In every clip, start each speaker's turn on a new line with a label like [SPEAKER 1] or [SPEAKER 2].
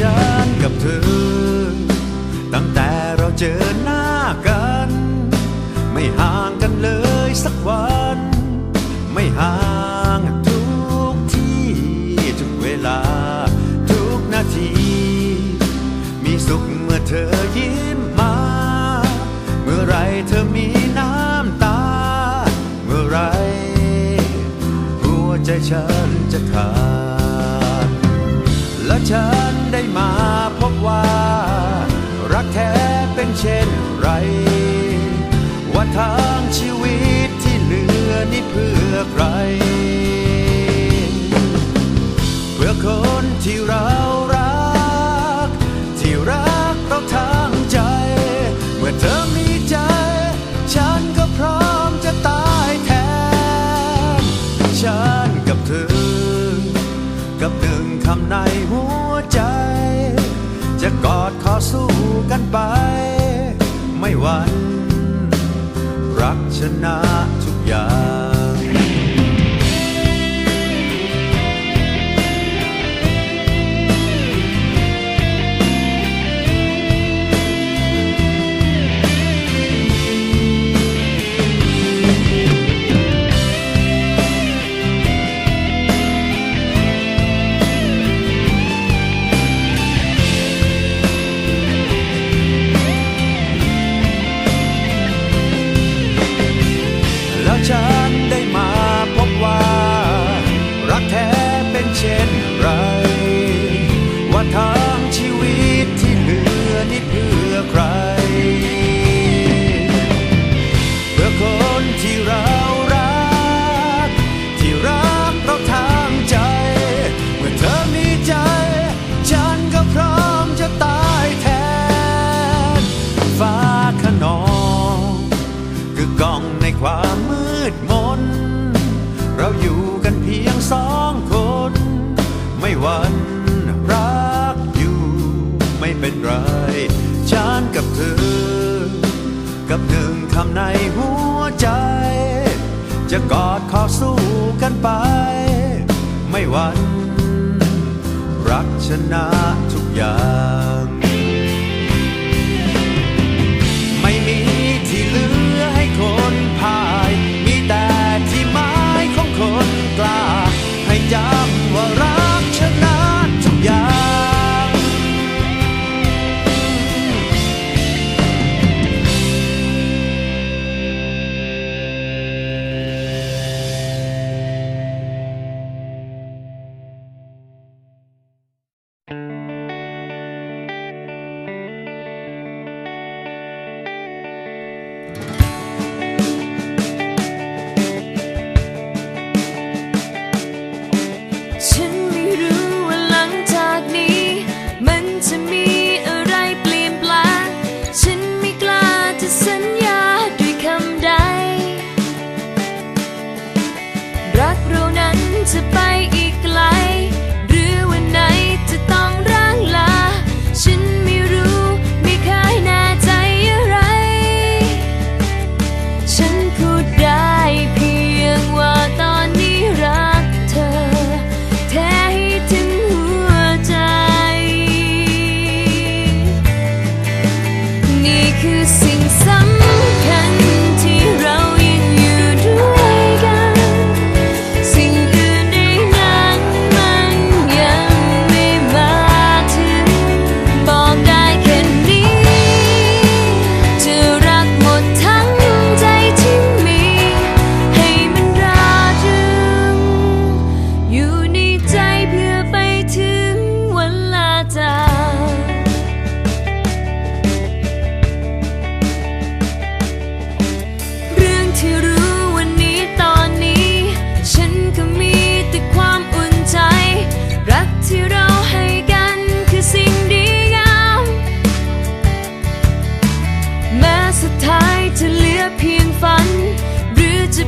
[SPEAKER 1] ฉันกับเธอ ตั้งแต่เราเจอหน้ากัน ไม่ห่างกันเลยสักวัน ไม่ห่างทุกที่ทุกเวลา ทุกนาที มีสุขเมื่อเธอยิ้มมา เมื่อไรเธอมีน้ำตา เมื่อไรหัวใจฉันจะขาดและฉัน เช่นไร ว่าทางชีวิตที่เหลือนี่เพื่อใคร เพื่อคนที่เรารัก ที่รักเราทางใจ เมื่อเธอมีใจ ฉันก็พร้อมจะตายแทน ฉันกับเธอ กับหนึ่งคำในหัวใจ จะกอดขอสู้กันไป วัน รักชนะทุกอย่าง หนึ่งคำในหัวใจ จะกอดขอสู้กันไป ไม่วัน รักชนะทุกอย่าง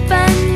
[SPEAKER 1] แ